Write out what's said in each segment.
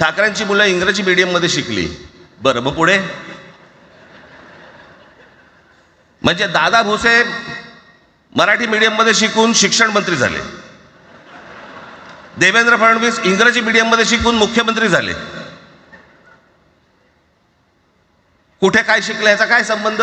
ठाकरेंची मुलं इंग्रजी मीडियममध्ये शिकली. बरं मग पुढे? म्हणजे दादा भुसे मराठी मीडियममध्ये शिकून शिक्षण मंत्री झाले. देवेंद्र फडणवीस इंग्रजी मीडियममध्ये शिकून मुख्यमंत्री झाले. कुठे काय शिकलं? याचा काय संबंध?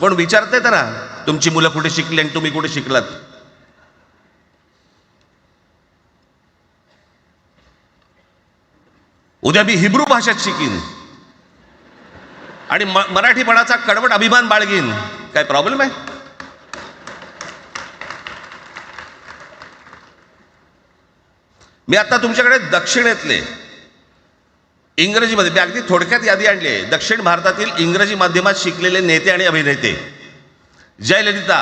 पण विचारते तर ना तुमची मुलं कुठे शिकली आणि तुम्ही कुठे शिकलात? उद्या मी हिब्रू भाषेत शिकीन. आणि म- मराठीपणाचा कडवट अभिमान बाळगीन. काय प्रॉब्लेम आहे? मी आता तुमच्याकडे दक्षिणेतले इंग्रजीमध्ये मी अगदी थोडक्यात यादी आणली आहे. दक्षिण भारतातील इंग्रजी माध्यमात शिकलेले नेते आणि अभिनेते. Jayalalithaa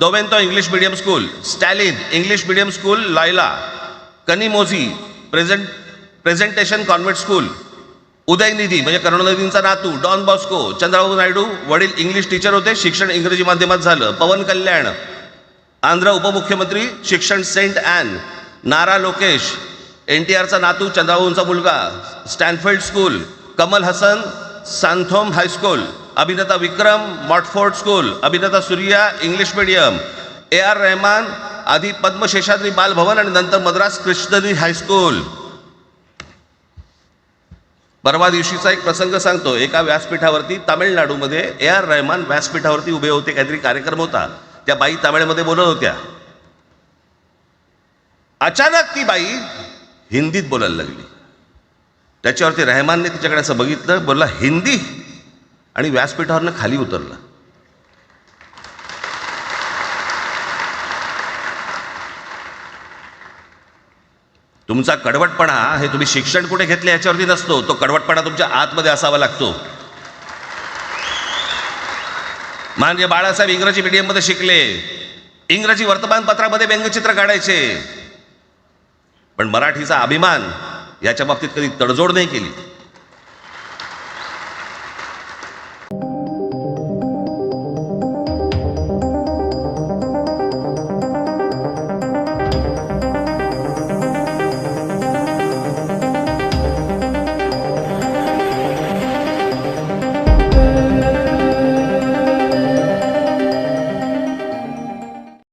Doveton English medium school Stalin English medium school लायला Kanimozhi present presentation convent school Udhayanidhi म्हणजे करुणानिधींचा नातू डॉन बॉस्को चंद्रबाबू नायडू वडील इंग्लिश टीचर होते शिक्षण इंग्रजी माध्यमात झालं. पवन कल्याण आंध्र उपमुख्यमंत्री शिक्षण सेंट ॲन नारा लोकेश एन टी आरचा नातू चंद्रबाबूंचा मुलगा Stanfield school Kamal Haasan Santhome high school अभिनेता विक्रम मॉटफोर्ड स्कूल अभिनेता Suriya English medium A R Rahman आधी पद्मशेषाद्री बालभवन आणि नंतर मद्रास कृष्णरी हायस्कूल परवा दिवशीचा एक प्रसंग सांगतो. एका व्यासपीठावरती तामिळनाडूमध्ये ए आर रहमान व्यासपीठावरती उभे होते. काहीतरी कार्यक्रम होता. त्या बाई तामिळमध्ये बोलत होत्या. अचानक ती बाई हिंदीत बोलायला लागली. त्याच्यावरती रहमानने तिच्याकडे असं बघितलं बोलला हिंदी? आणि व्यासपीठावरनं खाली उतरला. तुमचा कडवटपणा हे तुम्ही शिक्षण कुठे घेतले याच्यावरती नसतो. तो कडवटपणा तुमच्या आतमध्ये असावा लागतो. माननीय बाळासाहेब इंग्रजी मीडियममध्ये शिकले. इंग्रजी वर्तमानपत्रामध्ये व्यंगचित्र काढायचे. पण मराठीचा अभिमान याच्या बाबतीत कधी तडजोड नाही केली.